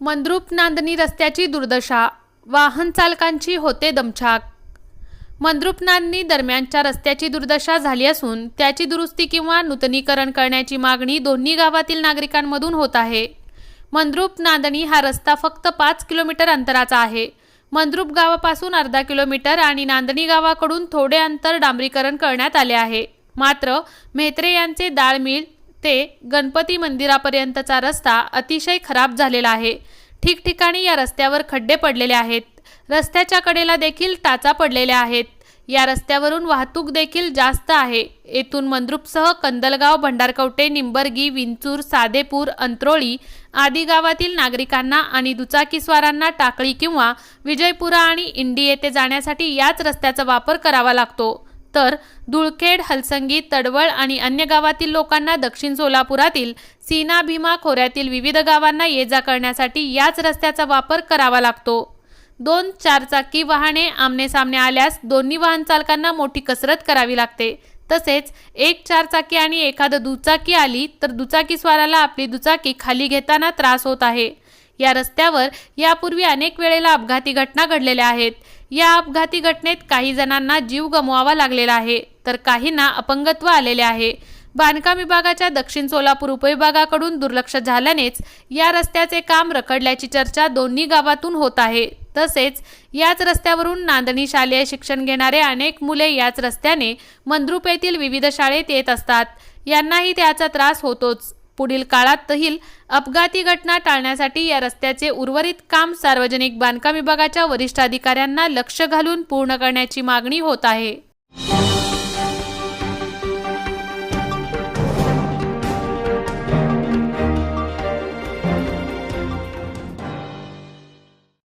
मंद्रुप नांदणी रस्त्याची दुर्दशा वाहन चालकांची होते दमछाक. मंद्रुप नांदणी दरम्यानच्या रस्त्याची दुर्दशा झाली असून त्याची दुरुस्ती किंवा नूतनीकरण करण्याची मागणी दोन्ही गावातील नागरिकांमधून होत आहे. मंद्रुप नांदणी हा रस्ता फक्त पाच किलोमीटर अंतराचा आहे. मंद्रुप गावापासून अर्धा किलोमीटर आणि नांदणी गावाकडून थोडे अंतर डांबरीकरण करण्यात आले आहे. मात्र म्हेत्रे यांचे डाळ मिल ते गणपती मंदिरापर्यंतचा रस्ता अतिशय खराब झालेला आहे. ठिकठिकाणी या रस्त्यावर खड्डे पडलेले आहेत. रस्त्याच्या कडेला देखील टाचा पडलेल्या आहेत. या रस्त्यावरून वाहतूक देखील जास्त आहे. येथून मंद्रुपसह कंदलगाव भंडारकवटे निंबर्गी विंचूर सादेपूर अंत्रोळी आदी गावातील नागरिकांना आणि दुचाकीस्वारांना टाकळी किंवा विजयपुरा आणि इंडी येथे जाण्यासाठी याच रस्त्याचा वापर करावा लागतो. तर धुळखेड हलसंगी तडवळ आणि अन्य गावातील लोकांना दक्षिण सोलापुरातील सीना भीमा खोऱ्यातील विविध गावांना ये जा करण्यासाठी याच रस्त्याचा वापर करावा लागतो. दोन चारचाकी वाहने आमने सामने आल्यास दोन्ही वाहन चालकांना मोठी कसरत करावी लागते. तसेच एक चारचाकी आणि एखादं दुचाकी आली तर दुचाकीस्वाराला आपली दुचाकी खाली घेताना त्रास होत आहे. या रस्त्यावर यापूर्वी अनेक वेळेला अपघाती घटना घडलेल्या आहेत. या अपघाती घटनेत काही जणांना जीव गमवावा लागलेला आहे तर काहींना अपंगत्व आलेले आहे. बांधकाम विभागाच्या दक्षिण सोलापूर उपविभागाकडून दुर्लक्ष झाल्यानेच या रस्त्याचे काम रखडल्याची चर्चा दोन्ही गावातून होत आहे. तसेच याच रस्त्यावरून नांदणी शालेय शिक्षण घेणारे अनेक मुले याच रस्त्याने मंद्रुप येथील विविध शाळेत येत असतात. यांनाही त्याचा त्रास होतोच. पुढील काळातही अपघाती घटना टाळण्यासाठी या रस्त्याचे उर्वरित काम सार्वजनिक बांधकाम विभागाच्या वरिष्ठ अधिकाऱ्यांना लक्ष घालून पूर्ण करण्याची मागणी होत आहे.